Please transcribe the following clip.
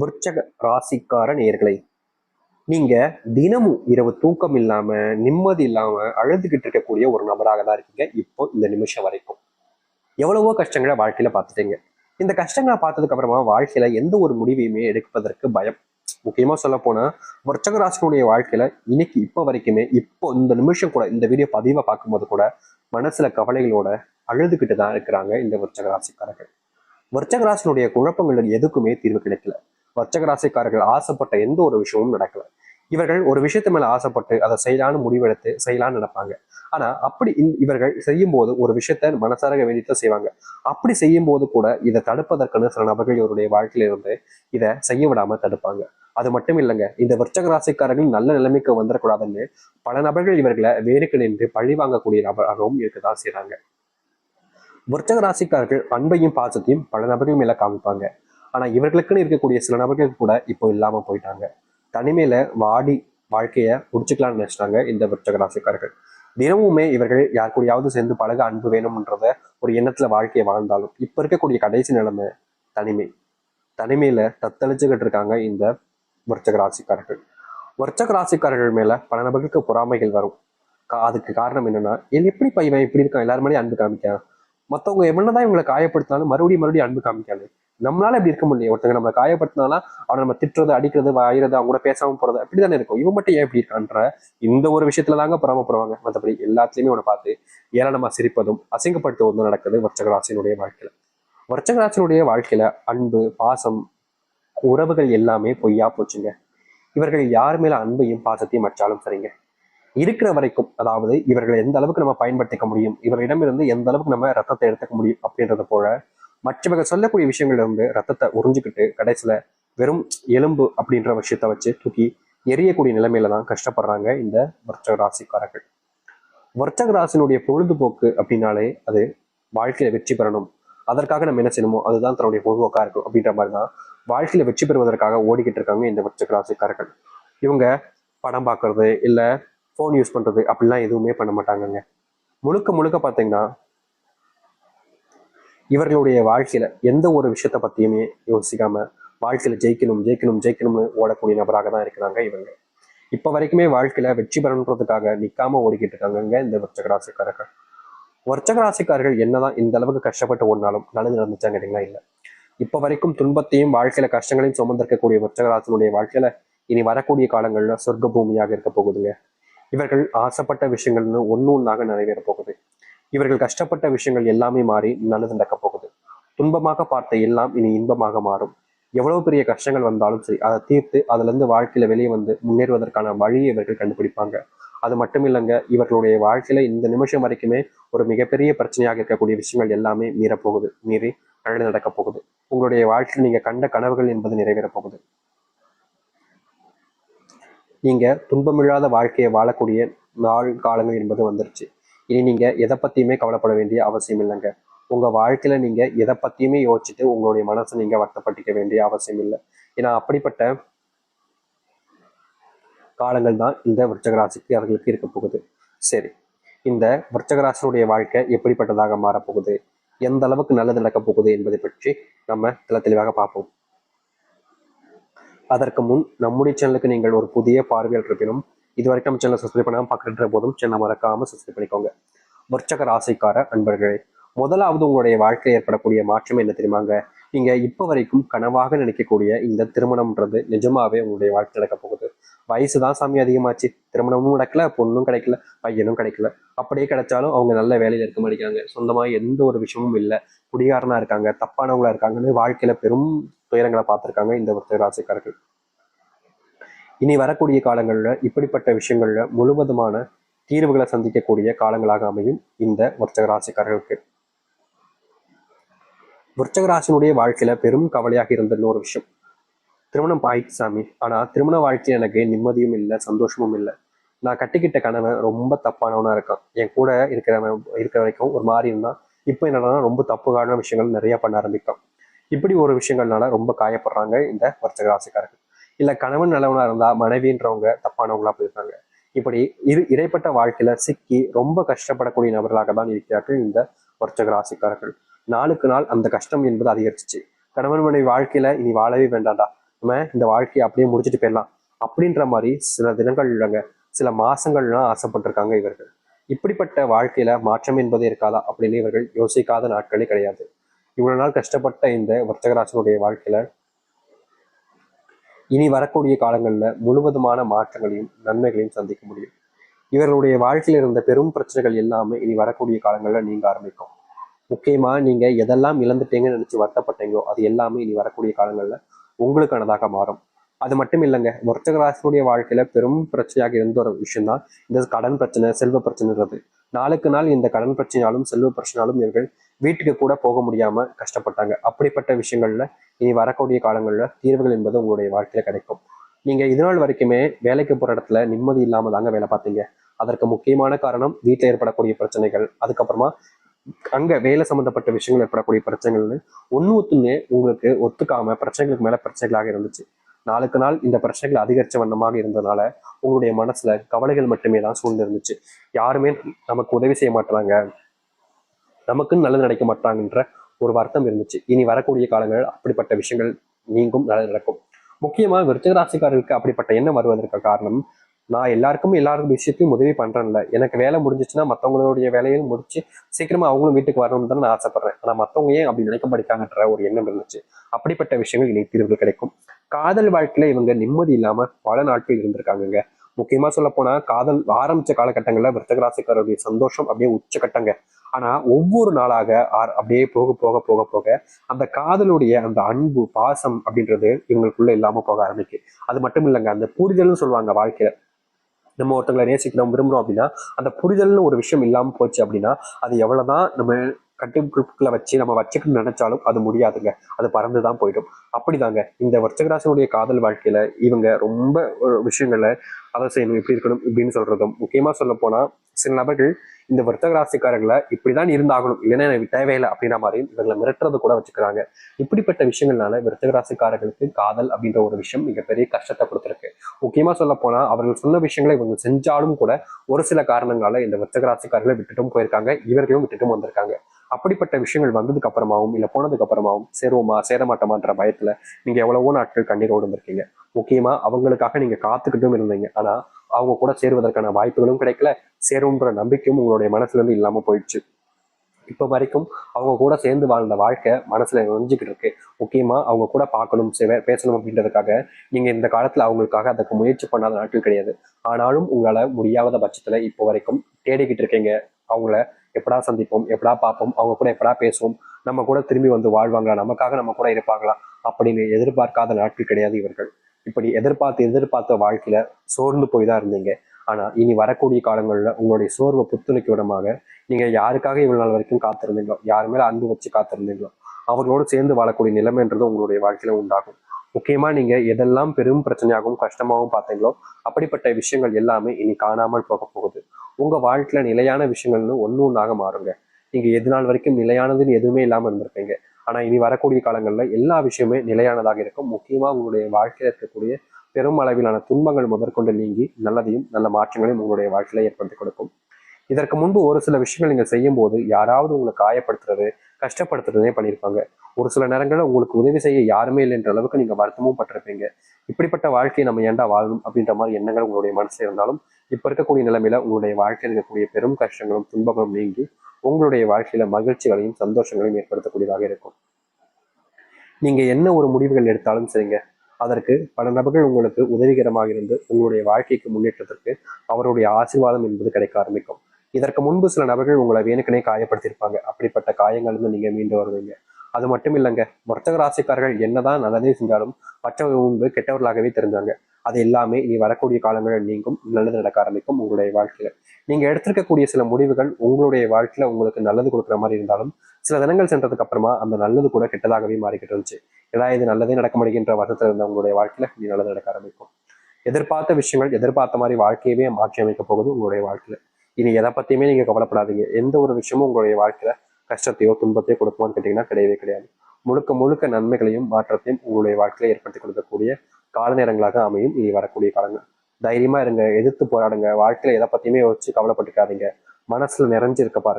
விருச்சக ராசிக்கார நேர்களை நீங்க தினமும் இரவு தூக்கம் இல்லாம நிம்மதி இல்லாம அழுதுகிட்டு இருக்கக்கூடிய ஒரு நபராக தான் இருக்கீங்க. இப்போ இந்த நிமிஷம் வரைக்கும். எவ்வளவோ கஷ்டங்களை வாழ்க்கையில பார்த்துட்டீங்க. இந்த கஷ்டங்களை பார்த்ததுக்கு அப்புறமா வாழ்க்கையில எந்த ஒரு முடிவையுமே எடுப்பதற்கு பயம். முக்கியமா சொல்ல போனா விருச்சக ராசினுடைய வாழ்க்கையில இன்னைக்கு இப்போ வரைக்குமே இப்போ இந்த நிமிஷம் கூட இந்த வீடியோ பதிவை பார்க்கும்போது கூட மனசுல கவலைகளோட அழுதுகிட்டு தான் இருக்கிறாங்க இந்த விருச்சக ராசிக்காரர்கள். விருச்சக ராசினுடைய குழப்பங்கள் எதுக்குமே தீர்வு கிடைக்கல. வர்ச்சக ராசிக்காரர்கள் ஆசைப்பட்ட எந்த ஒரு விஷயமும் நடக்கல. இவர்கள் ஒரு விஷயத்து மேல ஆசைப்பட்டு அதை செய்யலான்னு முடிவெடுத்து செய்யலான்னு நினைப்பாங்க. ஆனா அப்படி இவர்கள் செய்யும் போது ஒரு விஷயத்த மனசாரக வேண்டித்தான் செய்வாங்க. அப்படி செய்யும் போது கூட இதை தடுப்பதற்குன்னு சில நபர்கள் இவருடைய வாழ்க்கையில இருந்து இதை செய்ய விடாம தடுப்பாங்க. அது மட்டும் இல்லைங்க இந்த விருச்சக ராசிக்காரர்கள் நல்ல நிலைமைக்கு வந்துடக்கூடாதுன்னு பல நபர்கள் இவர்களை வேருக்கு நின்று பழி வாங்கக்கூடிய நபராகவும் இருக்கதான் செய்யறாங்க விருச்சக ராசிக்காரர்கள் அன்பையும் பாசத்தையும் பல நபர்கள் மேல காமிப்பாங்க. ஆனால் இவர்களுக்குன்னு இருக்கக்கூடிய சில நபர்கள் கூட இப்போ இல்லாமல் போயிட்டாங்க. தனிமையில் வாடி வாழ்க்கையை முடிச்சுக்கலாம்னு நினைச்சிட்டாங்க இந்த விருச்சக ராசிக்காரர்கள் தினமுமே இவர்கள் யார் கூடயாவது சேர்ந்து பழக அன்பு வேணும்ன்றத ஒரு எண்ணத்துல வாழ்க்கையை வாழ்ந்தாலும் இப்போ இருக்கக்கூடிய கடைசி நிலைமை தனிமை. தனிமையில தத்தளிச்சுக்கிட்டு இருக்காங்க இந்த விருச்சக ராசிக்காரர்கள் விருச்சக ராசிக்காரர்கள் மேல பல நபர்களுக்கு பொறாமைகள் வரும். கா- அதுக்கு காரணம் என்னன்னா என் எப்படி பையன் இப்படி இருக்கான்? எல்லாரும் மேலேயும் அன்பு காமிக்கான் மத்தவங்க என்னதான் இவங்களை காயப்படுத்தினாலும் மறுபடியும் மறுபடியும் அன்பு காமிக்காது. நம்மளால இப்படி இருக்க முடியும் ஒருத்தங்க நம்ம காயப்படுத்தினாலும் அவனை நம்ம திட்டுறது அடிக்கிறது வாயிறது அவங்க கூட பேசாம போறது அப்படிதானே இருக்கும். இவன் மட்டும் ஏன் இப்படி இருக்கான்ற இந்த ஒரு விஷயத்துல தாங்க பொறாமப்படுவாங்க. மற்றபடி எல்லாத்துலயுமே அவனை பார்த்து ஏளனமா சிரிப்பதும் அசிங்கப்படுத்துவதும் நடக்குது வர்ச்சகராசினுடைய வாழ்க்கையில. வர்ச்சகராசினுடைய வாழ்க்கையில அன்பு பாசம் உறவுகள் எல்லாமே பொய்யா போச்சுங்க. இவர்கள் யார் மேல அன்பையும் பாசத்தையும் அச்சாலும் சரிங்க. இருக்கிற வரைக்கும் அதாவது இவர்களை எந்த அளவுக்கு நம்ம பயன்படுத்திக்க முடியும் இவரிடமிருந்து எந்த அளவுக்கு நம்ம ரத்தத்தை எடுத்துக்க முடியும் அப்படின்றது போல மற்றவர்கள் சொல்லக்கூடிய விஷயங்கள்ல இருந்து ரத்தத்தை உறிஞ்சிக்கிட்டு கடைசியில வெறும் எலும்பு அப்படின்ற விஷயத்த வச்சு தூக்கி எரியக்கூடிய நிலைமையில தான் கஷ்டப்படுறாங்க இந்த வர்த்தக ராசிக்காரர்கள். வர்த்தக ராசினுடைய பொழுதுபோக்கு அப்படின்னாலே அது வாழ்க்கையில வெற்றி பெறணும். அதற்காக நம்ம என்ன செய்யணுமோ அதுதான் தன்னுடைய பொழுதுபோக்கா இருக்கும் அப்படின்ற மாதிரி தான் வாழ்க்கையில வெற்றி பெறுவதற்காக ஓடிக்கிட்டு இருக்காங்க இந்த வர்த்தக ராசிக்காரர்கள். இவங்க படம் பார்க்கறது இல்லை ஃபோன் யூஸ் பண்றது அப்படிலாம் எதுவுமே பண்ண மாட்டாங்கங்க. முழுக்க முழுக்க பார்த்தீங்கன்னா இவர்களுடைய வாழ்க்கையில எந்த ஒரு விஷயத்த பத்தியுமே யோசிக்காம வாழ்க்கையில ஜெயிக்கணும் ஜெயிக்கணும் ஜெயிக்கணும்னு ஓடக்கூடிய நபராக தான் இருக்கிறாங்க இவங்க. இப்போ வரைக்குமே வாழ்க்கையில வெற்றி பெறணுன்றதுக்காக நிக்காம ஓடிக்கிட்டு இருக்காங்க இந்த வர்ச்சகராசிக்காரர்கள். வர்ச்சகராசிக்காரர்கள் என்னதான் இந்த அளவுக்கு கஷ்டப்பட்டு ஓடினாலும் நல்லது நடந்துச்சாங்க கேட்டீங்களா இல்லை. இப்ப வரைக்கும் துன்பத்தையும் வாழ்க்கையில கஷ்டங்களையும் சுமந்திருக்கக்கூடிய வர்ச்சகராசனுடைய வாழ்க்கையில இனி வரக்கூடிய காலங்களில் சொர்க்க பூமியாக இருக்க போகுதுங்க. இவர்கள் ஆசைப்பட்ட விஷயங்கள்னு ஒன்று ஒன்றாக நிறைவேற போகுது. இவர்கள் கஷ்டப்பட்ட விஷயங்கள் எல்லாமே மாறி நல்லது நடக்க போகுது. துன்பமாக பார்த்த எல்லாம் இனி இன்பமாக மாறும். எவ்வளவு பெரிய கஷ்டங்கள் வந்தாலும் சரி அதை தீர்த்து அதுல இருந்து வாழ்க்கையில வெளியே வந்து முன்னேறுவதற்கான வழியை இவர்கள் கண்டுபிடிப்பாங்க. அது மட்டும் இல்லைங்க இவர்களுடைய வாழ்க்கையில இந்த நிமிஷம் வரைக்குமே ஒரு மிகப்பெரிய பிரச்சனையாக இருக்கக்கூடிய விஷயங்கள் எல்லாமே மீறப்போகுது மீறி நல்லது நடக்க போகுது. உங்களுடைய வாழ்க்கையில் நீங்க கண்ட கனவுகள் என்பது நிறைவேற போகுது. நீங்கள் துன்பமில்லாத வாழ்க்கையை வாழக்கூடிய நாள் காலங்கள் என்பது வந்துருச்சு. இனி நீங்கள் எதை பற்றியுமே கவலைப்பட வேண்டிய அவசியம் இல்லைங்க. உங்கள் வாழ்க்கையில் நீங்கள் எதை பற்றியுமே யோசிச்சுட்டு உங்களுடைய மனசை நீங்கள் வருத்தப்பட்டிக்க வேண்டிய அவசியம் இல்லை. ஏன்னா அப்படிப்பட்ட காலங்கள் தான் இந்த விருச்சகராசிக்கு அவர்களுக்கு இருக்க போகுது. சரி இந்த விருச்சகராசனுடைய வாழ்க்கை எப்படிப்பட்டதாக மாறப்போகுது? எந்த அளவுக்கு நல்லது நடக்க போகுது என்பதை பற்றி நம்ம தெள்ள தெளிவாக பார்ப்போம். அதற்கு முன் நம்முடைய சேனலுக்கு நீங்கள் ஒரு புதிய பார்வையாளர் இருப்பினும் இது வரைக்கும் நம்ம சேனலை சப்ஸ்கிரைப் பண்ணாமல் பார்க்குற போதும் சேனல் மறக்காம சப்ஸ்கிரைப் பண்ணிக்கோங்க. வர்ச்சக ராசிக்கார அன்பர்களே முதலாவது உங்களுடைய வாழ்க்கையில் ஏற்படக்கூடிய மாற்றம் என்ன தெரியுமாங்க? நீங்க இப்போ வரைக்கும் கனவாக நினைக்கக்கூடிய இந்த திருமணம்ன்றது நிஜமாவே உங்களுடைய வாழ்க்கை நடக்க போகுது. வயசு தான் சாமி அதிகமாச்சு. திருமணமும் நடக்கல பொண்ணும் கிடைக்கல பையனும் கிடைக்கல. அப்படியே கிடைச்சாலும் அவங்க நல்ல வேலையில் இருக்க மாட்டேங்கிறாங்க. சொந்தமா எந்த ஒரு விஷயமும் இல்லை. குடிகாரனா இருக்காங்க தப்பானவங்களா இருக்காங்கன்னு வாழ்க்கையில பெரும் துயரங்களை பார்த்திருக்காங்க இந்த ஒருத்தர் ராசிக்காரர்கள். இனி வரக்கூடிய காலங்கள்ல இப்படிப்பட்ட விஷயங்கள்ல முழுவதுமான தீர்வுகளை சந்திக்கக்கூடிய காலங்களாக அமையும் இந்த விருச்சக ராசிக்காரர்களுக்கு. விருச்சக ராசினுடைய வாழ்க்கையில பெரும் கவலையாக இருந்த இன்னொரு விஷயம். திருமணம் ஆயிடுச்சு சாமி. ஆனால் திருமண வாழ்க்கையில் எனக்கு நிம்மதியும் இல்லை சந்தோஷமும் இல்லை. நான் கட்டிக்கிட்ட கணவன் ரொம்ப தப்பானவனாக இருக்கான். என் கூட இருக்கிறவன் இருக்கிற வரைக்கும் ஒரு மாதிரி இருந்தான். இப்போ என்னன்னா ரொம்ப தப்புக்கான விஷயங்கள் நிறைய பண்ண ஆரம்பிக்கும் இப்படி ஒரு விஷயங்கள்னால ரொம்ப காயப்படுறாங்க இந்த வர்த்தக ராசிக்காரர்கள். இல்லை கணவன் நல்லவனா இருந்தால் மனைவின்றவங்க தப்பானவங்களா போயிருக்காங்க. இப்படி இரு இடைப்பட்ட வாழ்க்கையில சிக்கி ரொம்ப கஷ்டப்படக்கூடிய நபர்களாக தான் இருக்கிறார்கள் இந்த வர்த்தக ராசிக்காரர்கள். நாளுக்கு நாள் அந்த கஷ்டம் என்பது அதிகரிச்சிச்சு. கணவன் மனைவி வாழ்க்கையில இனி வாழவே வேண்டாம்டா. நம்ம இந்த வாழ்க்கையை அப்படியே முடிச்சுட்டு போயிடலாம் அப்படின்ற மாதிரி சில தினங்கள் இல்லைங்க. சில மாசங்கள்லாம் ஆசைப்பட்டிருக்காங்க இவர்கள். இப்படிப்பட்ட வாழ்க்கையில மாற்றம் என்பது இருக்காதா அப்படின்னு இவர்கள் யோசிக்காத நாட்களே கிடையாது. இவ்வளவு நாள் கஷ்டப்பட்ட இந்த வர்த்தகராசனுடைய வாழ்க்கையில இனி வரக்கூடிய காலங்கள்ல முழுவதுமான மாற்றங்களையும் நன்மைகளையும் சந்திக்க முடியும். இவர்களுடைய வாழ்க்கையில் இருந்த பெரும் பிரச்சனைகள் எல்லாமே இனி வரக்கூடிய காலங்களில் நீங்க ஆரம்பிக்கும். முக்கியமா நீங்க எதெல்லாம் இழந்துட்டீங்கன்னு நினைச்சு வருத்தப்பட்டீங்களோ அது எல்லாமே இனி வரக்கூடிய காலங்கள்ல உங்களுக்கானதாக மாறும். அது மட்டும் இல்லைங்க வர்த்தக ராசினுடைய வாழ்க்கையில பெரும் பிரச்சனையாக இருந்த ஒரு விஷயம்தான் இந்த கடன் பிரச்சனை செல்வ பிரச்சனைன்றது. நாளுக்கு நாள் இந்த கடன் பிரச்சனையாலும் செல்வ பிரச்சனையாலும் இவர்கள் வீட்டுக்கு கூட போக முடியாம கஷ்டப்பட்டாங்க. அப்படிப்பட்ட விஷயங்கள்ல இனி வரக்கூடிய காலங்கள்ல தீர்வுகள் என்பது உங்களுடைய வாழ்க்கையில கிடைக்கும். நீங்க இது நாள் வரைக்குமே வேலைக்கு போற இடத்துல நிம்மதி இல்லாம தாங்க வேலை பார்த்தீங்க. அதற்கு முக்கியமான காரணம் வீட்டில் ஏற்படக்கூடிய பிரச்சனைகள். அதுக்கப்புறமா அங்கே வேலை சம்மந்தப்பட்ட விஷயங்கள் ஏற்படக்கூடிய பிரச்சனைகள்னு ஒன்று ஒத்துமே உங்களுக்கு ஒத்துக்காம பிரச்சனைகளுக்கு மேலே பிரச்சனைகளாக இருந்துச்சு. நாளுக்கு நாள் இந்த பிரச்சனைகள் அதிகரிச்ச வண்ணமாக இருந்ததுனால உங்களுடைய மனசுல கவலைகள் மட்டுமே தான் சூழ்ந்து இருந்துச்சு யாருமே நமக்கு உதவி செய்ய மாட்டாங்க. நமக்குன்னு நல்லது நடக்க மாட்டாங்கன்ற ஒரு வருத்தம் இருந்துச்சு. இனி வரக்கூடிய காலங்கள் அப்படிப்பட்ட விஷயங்கள் நீங்கும் நல்லது நடக்கும். முக்கியமாக விருச்சிகராசிக்காரர்களுக்கு அப்படிப்பட்ட எண்ணம் வருவதற்கு காரணம் நான் எல்லாருக்கும் எல்லாருக்கும் விஷயத்தையும் உதவி பண்றேன்ல. எனக்கு வேலை முடிஞ்சிச்சுன்னா மற்றவங்களுடைய வேலையும் முடிச்சு சீக்கிரமா அவங்களும் வீட்டுக்கு வரணும்னு தான் நான் ஆசைப்படுறேன். ஆனா மற்றவங்க ஏன் அப்படி நினைக்க படிக்காங்கன்ற ஒரு எண்ணம் இருந்துச்சு. அப்படிப்பட்ட விஷயங்கள் இனி தீர்வுகள் கிடைக்கும். காதல் வாழ்க்கையில இவங்க நிம்மதி இல்லாம பல நாட்கள் இருந்திருக்காங்கங்க. முக்கியமா சொல்ல போனா காதல் ஆரம்பிச்ச காலகட்டங்கள்ல விருத்தகராசிக்காரருடைய சந்தோஷம் அப்படியே உச்சக்கட்டங்க. ஆனா ஒவ்வொரு நாளாக ஆர்- அப்படியே போக போக போக போக அந்த காதலுடைய அந்த அன்பு பாசம் அப்படின்றது இவங்களுக்குள்ள இல்லாம போக ஆரம்பிக்கு. அது மட்டும் இல்லைங்க அந்த புரிதல்னு சொல்லுவாங்க வாழ்க்கையில. நம்ம ஒருத்தங்களை நேசிக்கிறோம் விரும்புகிறோம் அப்படின்னா அந்த புரிதல்னு ஒரு விஷயம் இல்லாமல் போச்சு அப்படின்னா அது எவ்வளவுதான் நம்ம கட்டுக்குள்ள வச்சு நம்ம வச்சுக்கணும்னு நினைச்சாலும் அது முடியாதுங்க. அது பறந்து தான் போயிடும். அப்படிதாங்க. இந்த வர்ச்சகராசனுடைய காதல் வாழ்க்கையில இவங்க ரொம்ப ஒரு விஷயங்களை அதை செய்யணும் இப்படி இருக்கணும் இப்படின்னு சொல்றதும் முக்கியமா சொல்ல போனா சில நபர்கள் இந்த வர்த்தக ராசிக்காரர்களை இப்படிதான் இருந்தாகணும் இல்லைன்னா எனக்கு தேவையில்லை அப்படின்ற மாதிரி இவர்களை மிரட்டுறது கூட வச்சுக்கிறாங்க. இப்படிப்பட்ட விஷயங்கள்னால விருத்தக ராசிக்காரர்களுக்கு காதல் அப்படின்ற ஒரு விஷயம் மிகப்பெரிய கஷ்டத்தை கொடுத்துருக்கு. முக்கியமா சொல்ல போனா அவர்கள் சொன்ன விஷயங்களை இவங்க செஞ்சாலும் கூட ஒரு சில காரணங்களால இந்த விருத்தக ராசிக்காரர்களை விட்டுட்டும் போயிருக்காங்க இவர்களும் விட்டுட்டும் வந்திருக்காங்க. அப்படிப்பட்ட விஷயங்கள் வந்ததுக்கு அப்புறமாவும் இல்ல போனதுக்கு அப்புறமாவும் சேருவோமா சேரமாட்டோமான்ற பயத்துல நீங்க எவ்வளவோ நாட்கள் கண்ணீரோடு இருந்திருக்கீங்க. முக்கியமா அவங்களுக்காக நீங்க காத்துக்கிட்டும் இருந்தீங்க. ஆனா அவங்க கூட சேருவதற்கான வாய்ப்புகளும் கிடைக்கல. சேரும்ன்ற நம்பிக்கையும் உங்களுடைய மனசுலேருந்து இல்லாமல் போயிடுச்சு. இப்போ வரைக்கும் அவங்க கூட சேர்ந்து வாழ்ந்த வாழ்க்கை மனசில் நொஞ்சிக்கிட்டு இருக்கு. முக்கியமாக அவங்க கூட பார்க்கணும் பேசணும் அப்படின்றதுக்காக நீங்கள் இந்த காலத்தில் அவங்களுக்காக அதுக்கு முயற்சி பண்ணாத நாட்கள் கிடையாது. ஆனாலும் உங்களால் முடியாத பட்சத்தில் இப்போ வரைக்கும் தேடிக்கிட்டு இருக்கீங்க. அவங்கள எப்படா சந்திப்போம் எப்படா பார்ப்போம் அவங்க கூட எப்படா பேசுவோம் நம்ம கூட திரும்பி வந்து வாழ்வாங்களா நமக்காக நம்ம கூட இருப்பாங்களா அப்படின்னு எதிர்பார்க்காத நாட்கள் கிடையாது இவர்கள். இப்படி எதிர்பார்த்து எதிர்பார்த்த வாழ்க்கையில சோர்ந்து போய் தான் இருந்தீங்க. ஆனா இனி வரக்கூடிய காலங்களில் உங்களுடைய சோர்வை புத்துணைக்கு விடமாக நீங்க யாருக்காக இவ்வளவு நாள் வரைக்கும் காத்திருந்தீங்களோ யார் மேல அன்பு வச்சு காத்திருந்தீங்களோ அவர்களோடு சேர்ந்து வாழக்கூடிய நிலைமைன்றது உங்களுடைய வாழ்க்கையில உண்டாகும். முக்கியமா நீங்க எதெல்லாம் பெரும் பிரச்சனையாகவும் கஷ்டமாகவும் பார்த்தீங்களோ அப்படிப்பட்ட விஷயங்கள் எல்லாமே இனி காணாமல் போக போகுது. உங்க வாழ்க்கையில நிலையான விஷயங்கள்னு ஒன்று ஒன்றாக மாறுங்க. நீங்க எது நாள் வரைக்கும் நிலையானதுன்னு எதுவுமே இல்லாமல் இருந்திருப்பீங்க. ஆனால் இனி வரக்கூடிய காலங்களில் எல்லா விஷயமே நிலையானதாக இருக்கும். முக்கியமாக உங்களுடைய வாழ்க்கையில் இருக்கக்கூடிய பெரும் அளவிலான துன்பங்கள் முதற்கொண்டு நீங்கி நல்லதையும் நல்ல மாற்றங்களையும் உங்களுடைய வாழ்க்கையில ஏற்படுத்தி கொடுக்கும். இதற்கு முன்பு ஒரு சில விஷயங்கள் நீங்க செய்யும் போது யாராவது உங்களை காயப்படுத்துறது கஷ்டப்படுத்துறதே பண்ணியிருப்பாங்க. ஒரு சில நேரங்களில் உங்களுக்கு உதவி செய்ய யாருமே இல்லைன்ற அளவுக்கு நீங்கள் வருத்தமும் பட்டிருப்பீங்க. இப்படிப்பட்ட வாழ்க்கையை நம்ம ஏண்டா வாழணும் அப்படின்ற மாதிரி எண்ணங்கள் உங்களுடைய மனசில் இருந்தாலும் இப்போ இருக்கக்கூடிய நிலைமையில உங்களுடைய வாழ்க்கையில் இருக்கக்கூடிய பெரும் கஷ்டங்களும் துன்பங்களும் நீங்கி உங்களுடைய வாழ்க்கையில மகிழ்ச்சிகளையும் சந்தோஷங்களையும் ஏற்படுத்தக்கூடியதாக இருக்கும். நீங்க என்ன ஒரு முடிவுகள் எடுத்தாலும் சரிங்க. அதற்கு பல நபர்கள் உங்களுக்கு உதவிகரமாக இருந்து உங்களுடைய வாழ்க்கைக்கு முன்னேற்றத்திற்கு அவருடைய ஆசீர்வாதம் என்பது கிடைக்க ஆரம்பிக்கும். இதற்கு முன்பு சில நபர்கள் உங்களை வேணுக்கனே காயப்படுத்தியிருப்பாங்க. அப்படிப்பட்ட காயங்கள் நீங்க மீண்டு வருவீங்க. அது மட்டும் இல்லைங்க. வர்த்தக ராசிக்காரர்கள் என்னதான் நல்லதே செஞ்சாலும் மற்றவர்கள் முன்பு கெட்டவர்களாகவே தெரிஞ்சாங்க. அது எல்லாமே இனி வரக்கூடிய காலங்களில் நீங்கும் நல்லது நடக்க ஆரம்பிக்கும் உங்களுடைய வாழ்க்கையில். நீங்க எடுத்திருக்கக்கூடிய சில முடிவுகள் உங்களுடைய வாழ்க்கையில் உங்களுக்கு நல்லது கொடுக்குற மாதிரி இருந்தாலும் சில தினங்கள் சென்றதுக்கு அப்புறமா அந்த நல்லது கூட கெட்டதாகவே மாறிக்கிட்டு இருந்துச்சு. ஏதா இது நல்லதே நடக்க முடிகின்ற வருஷத்தில் இருந்த உங்களுடைய வாழ்க்கையில இனி நல்லது நடக்க ஆரம்பிக்கும். எதிர்பார்த்த விஷயங்கள் எதிர்பார்த்த மாதிரி வாழ்க்கையவே மாற்றி அமைக்க போகுது உங்களுடைய வாழ்க்கையில. இனி எதை பத்தியுமே நீங்க கவலைப்படாதீங்க. எந்த ஒரு விஷயமும் உங்களுடைய வாழ்க்கையில கஷ்டத்தையோ துன்பத்தையோ கொடுக்குமான்னு கேட்டிங்கன்னா கிடையவே கிடையாது. முழுக்க முழுக்க நன்மைகளையும் மாற்றத்தையும் உங்களுடைய வாழ்க்கையில ஏற்படுத்தி கொடுக்கக்கூடிய கால நேரங்களாக அமையும். இனி வரக்கூடிய காலங்கள். தைரியமா இருங்க எதிர்த்து போராடுங்க. வாழ்க்கையில எதை பத்தியுமே யோசிச்சு கவலைப்பட்டுக்காதீங்க. மனசுல நிறைஞ்சு இருக்க பாருங்க.